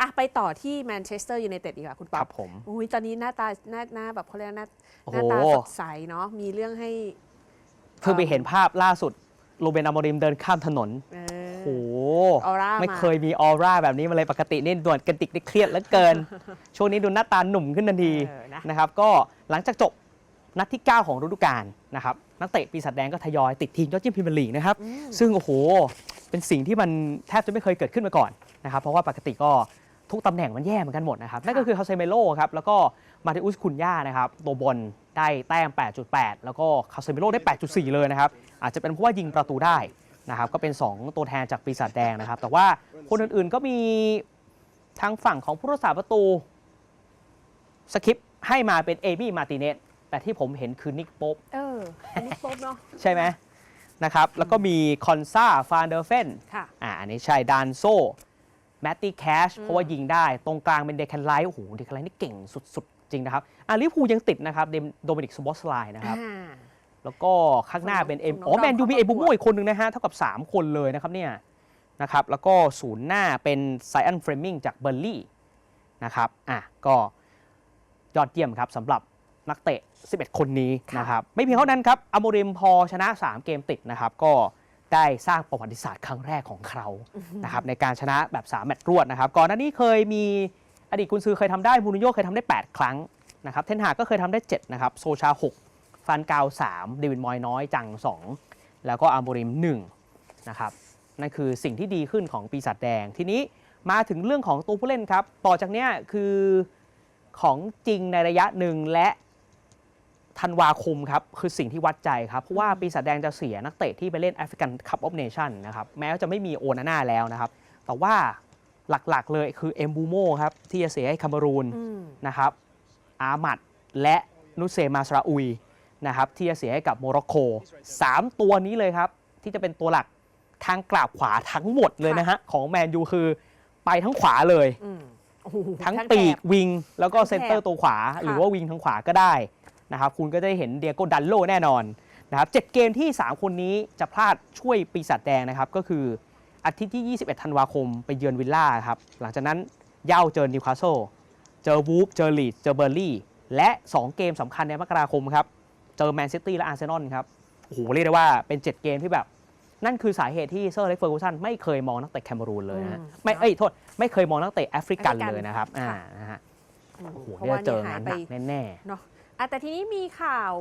อะไปต่อที่แมนเชสเตอร์ยูไนเต็ดดีกว่าคุณคป๊อรัปบผม อุ้ยตอนนี้หน้าตาหน้าหน้าแบบเขาเรียกว่าหน้าโอ้หโห น้าตาสดใสเนาะมีเรื่องให้ เพิ่งไปเห็นภาพล่าสุดโรเบนอามอริมเดินข้ามถนน เอโอ้อโหออร่าไม่มาเคยมีออร่าแบบนี้มาเลยปกตินี่ด่วนกันติกได้เครียดเหลือเกิน ช่วงนี้ดูหน้าตาหนุ่มขึ้นทันทีเออนะ นะครับ ก็หลังจากจบนัดที่ 9 ของฤดูกาลนะครับ นักเตะปีศาจแดงก็ทยอยติดทีมยอดเยี่ยมพรีเมียร์ลีกนะครับอืมซึ่งโอ้โห เป็นสิ่งที่มันแทบจะไม่เคยเกิดขึ้นมาก่อนนะครับ เพราะว่าปกติก็ ทุกตำแหน่งมันแย่เหมือนกันหมดนะครับนั่นก็คือคาเซเมโลครับแล้วก็มาติอุสคุนย่านะครับตัวบนได้แต้ม 8.8 แล้วก็คาเซเมโลได้ 8.4 เลยนะครับอาจจะเป็นเพราะว่ายิงประตูได้นะครับก็เป็น 2 ตัวแทนจากปีศาจแดงนะครับ แต่ว่าคนอื่นๆก็มีทางฝั่งของผู้รักษาประตูสคริปต์ให้มาเป็นเอมี่มาติเนสแต่ที่ผมเห็นคือนิกโป๊ปเอออันนี้ป๊บเนาะใช่ไหมนะครับแล้วก็มีคอนซาฟานเดอร์เฟนค่ะอ่าอันนี้ใช่ดานโซ แมตตี้แคชอืมเพราะว่ายิงได้ ตรงกลางเป็นเดคันไลท์โอ้โหเดคันไลท์นี่เก่งสุดๆ จริงนะครับอ่าลิเวอร์พูลยังติดนะครับเดมโดมินิกสบอสไลน์นะครับอ่าแล้วก็ข้างหน้าเป็นเอ็มน้องอ๋อแมนยูมีน้เอองบูเข้าโมประกวดอีกคนหนึ่งนะฮะ เท่ากับ 3 คนเลยนะครับเนี่ยนะครับ แล้วก็ศูนย์หน้าเป็นไซอันเฟรมิงจากเบอร์ลี่นะครับอะก็ยอดเยี่ยมครับสำหรับนักเตะ 11 คนนี้ค่ะนะครับ ไม่เพียงเท่านั้นครับอโมริมพอชนะ 3 เกมติดนะครับก็ ได้สร้างประวัติศาสตร์ครั้งแรกของเขานะครับในการชนะแบบ3แมตช์รวดนะครับก่อนหน้านี้เคยมีอดีตกุนซือเคยทำได้มูรินโญ่เคยทำได้ 8 ครั้งนะครับเทนหากก็เคยทำได้ 7 นะครับ โซชา 6 ฟันกาว 3 เดวิดมอยน้อยจัง 2 แล้วก็อาร์โมริม 1 นะครับนั่นคือสิ่งที่ดีขึ้นของปีศาจแดงทีนี้มาถึงเรื่องของตัวผู้เล่นครับ ต่อจากเนี้ยคือของจริงในระยะหนึ่งและ ธันวาคมครับคือสิ่งที่วัดใจครับเพราะว่าปีศาจแดงจะเสียนักเตะที่ไปเล่นแอฟริกันคัพออฟเนชั่นนะครับแม้ว่าจะไม่มีโอนาน่าแล้วนะครับแต่ว่าหลักๆเลยคือเอมบูโมครับที่จะเสียให้คาเมรูนอืมนะครับอามัดและนุสเซมาสราอุยนะครับที่จะเสียให้กับโมร็อกโกสามตัวนี้เลยครับ ที่จะเป็นตัวหลักทางกราบขวาทั้งหมดเลยนะฮะของแมนยูคือไปทั้งขวาเลยอืมโอ้โหทั้งแถบปีกวิง แล้วก็ทั้งแถบเซนเตอร์ตัวขวา หรือว่าวิงทางขวาก็ได้ นะครับคุณก็จะได้เห็นเดียโกดันโลแน่นอนนะครับเจ็ดเกมที่ 3 คนนี้จะพลาดช่วยปีศาจแดงนะครับก็คืออาทิตย์ที่ 21 ธันวาคมไปเยือนวิลล่าครับหลังจากนั้นเย่าเจอนิวคาสเซิลเจอวูฟเจอลีดเจอเบอร์ลี่ และ 2 เกมสำคัญในมกราคมครับเจอแมนซิตี้และอาร์เซนอลครับโอ้โหเรียกได้ว่าเป็น 7 เกมที่แบบ นั่นคือสาเหตุที่เซอร์เล็กเฟอร์กูสันไม่เคยมองนักเตะแคเมรูนเลยนะฮะอืมไม่เอ้ยโทษไม่เคยมองนักเตะแอฟริกันแอฟริกันเลยนะครับอ่าค่ะนะฮะอืมโอ้โหเพราะเนี่ยว่าเจนี่อหายงานไปหนักแน่เนาะ อะแต่ทีนี้มีข่าว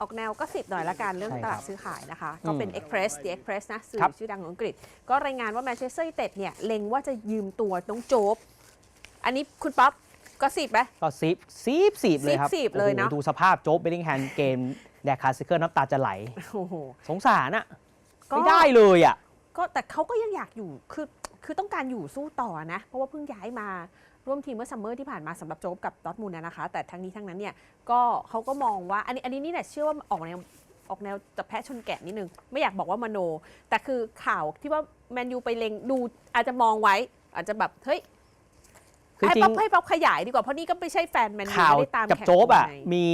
ออกแนวก็สิบหน่อยละกันเรื่องใช่ตครับลาดซื้อขายนะคะ ก็อืมเป็น Express The Express นะสื่อครับชื่อดังของอังกฤษ ก็รายงานว่าแมนเชสเตอร์ยูไนเต็ดเนี่ยเล็งว่าจะยืมตัวน้องโจ๊บอันนี้คุณป๊อปก็สิบไหมๆก็ซีบซีบซีบเลยครับซีบๆเลยเนอะ โอ้โหดูสภาพโจ๊บเบลลิงแฮมเกมแดกคาซิเคิลน้ำตาจะไหล โอ้โหสงสารอะก็ไม่ได้เลยอะ ก็แต่เขาก็ยังอยากอยู่คือคือต้องการอยู่สู้ต่อนะ เพราะว่าเพิ่งย้ายมา ร่วมทีมเมื่อซัมเมอร์ที่ผ่านมาสำหรับโจ๊บกับดอร์ทมุนด์นะนะคะ แต่ทั้งนี้ทั้งนั้นเนี่ยก็เขาก็มองว่าอันนี้อันนี้นี่แหละเชื่อว่าออกแนวออกแนวจะแพะชนแกะนิดนึง ไม่อยากบอกว่ามโน แต่คือข่าวที่ว่าแมนยูไปเล็งดูอาจจะมองไว้ อาจจะแบบเฮ้ยคือให้จริป๊งอปให้ป๊อปขยายดีกว่าเพราะนี่ก็ไม่ใช่แฟนแมนยูข่าวไม่ได้ตามกับแข่งโจ๊บอะในมี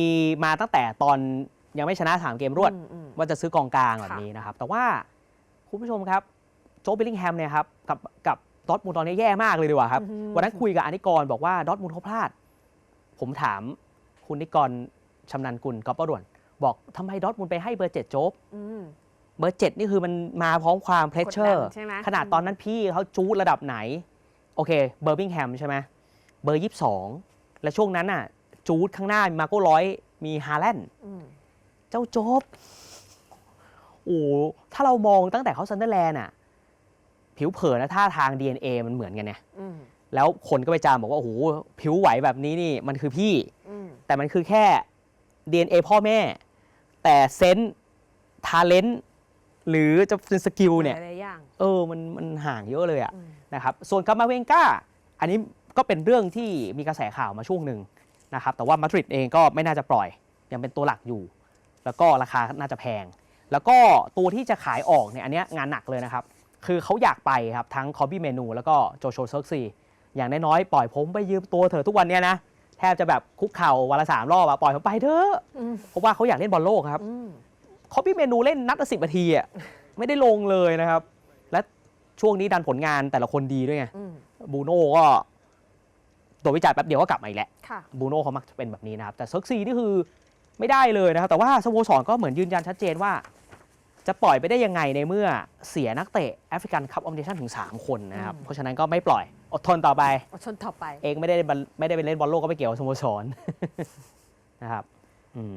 มาตั้งแต่ตอนยังไม่ชนะสามเกมรวด อืมอืม ว่าจะซื้อกองกลางแบบค่ะนี้นะครับ แต่ว่าคุณผู้ชมครับ โจ๊กเบลลิงแฮมเนี่ยครับกับกับ ดอร์ทมูลตอนนี้แย่มากเลยดีกว่าครับอืมวันนั้นคุยกับอนิกรบอกว่าดอร์ทมูลเขาพลาด ผมถามคุณนิกรชำนาญกุลกอปปะด่วน บอกทำไมดอร์ทมูลไปให้เบอร์เจ็ดโจ๊กอืมเบอร์เจ็ดนี่คือมันมาพร้อมความเพรสเชอร์กดดันใช่ไหมขนาดตอนนั้นพี่เขาจูดระดับไหน โอเค เบอร์บิงแฮมใช่ไหมเบอร์ยี่สิบสองและช่วงนั้นน่ะ จูดข้างหน้ามีมาโก้ร้อยมีฮาแลนด์อืมเจ้าโจ๊บโอ้โหถ้าเรามองตั้งแต่เขาซันเดอร์แลนด์อะ ผิวเผินและท่าทาง DNA มันเหมือนกันเนี่ยอืมแล้วคนก็ไปจามบอกว่าโอ้โหผิวไหวแบบนี้นี่มันคือพี่ อืมแต่มันคือแค่ DNA พ่อแม่ แต่เซนส์ทาเลนต์หรือจะเป็นสกิลเนี่ย หลายๆอย่างเออมันมันห่างเยอะเลยอะอืมนะครับ ส่วนกามาเวงก้าอันนี้ก็เป็นเรื่องที่มีกระแสข่าวมาช่วงหนึ่งนะครับ แต่ว่ามาดริดเองก็ไม่น่าจะปล่อย ยังเป็นตัวหลักอยู่ แล้วก็ราคาน่าจะแพง แล้วก็ตัวที่จะขายออกเนี่ยอันเนี้ยงานหนักเลยนะครับ คือเขาอยากไปครับทั้งคอบี้เมนูแล้วก็โจโชเซิร์กซีอย่างน้อยๆปล่อยผมไปยืมตัวเถอะทุกวันเนี้ยนะ แทบจะแบบคุกเข่าวันละสามรอบอะปล่อยผมไปเถอะอืมเพราะว่าเขาอยากเล่นบอลโลกครับอืมคอปปี้เมนูเล่นนัดละสิบนาทีอะไม่ได้ลงเลยนะครับ และช่วงนี้ดันผลงานแต่ละคนดีด้วยไงอืมบูโน่ก็ตัววิจัยแป๊บเดียวก็กลับมาอีกแล้วค่ะบรูโน่เขามักจะเป็นแบบนี้นะครับแต่เซิร์กซีนี่คือไม่ได้เลยนะครับแต่ว่าสโมสรก็เหมือนยืนยันชัดเจนว่า จะปล่อยไปได้ยังไงในเมื่อเสียนักเตะแอฟริกันคัพออมเนชั่นถึง 3 คนนะครับอืมเพราะฉะนั้นก็ไม่ปล่อยอดทนต่อไป อดทนต่อไป เองไม่ได้บอลไม่ได้ไปเล่นบอลโลกก็ไม่เกี่ยวกับสโมสร นะครับอืม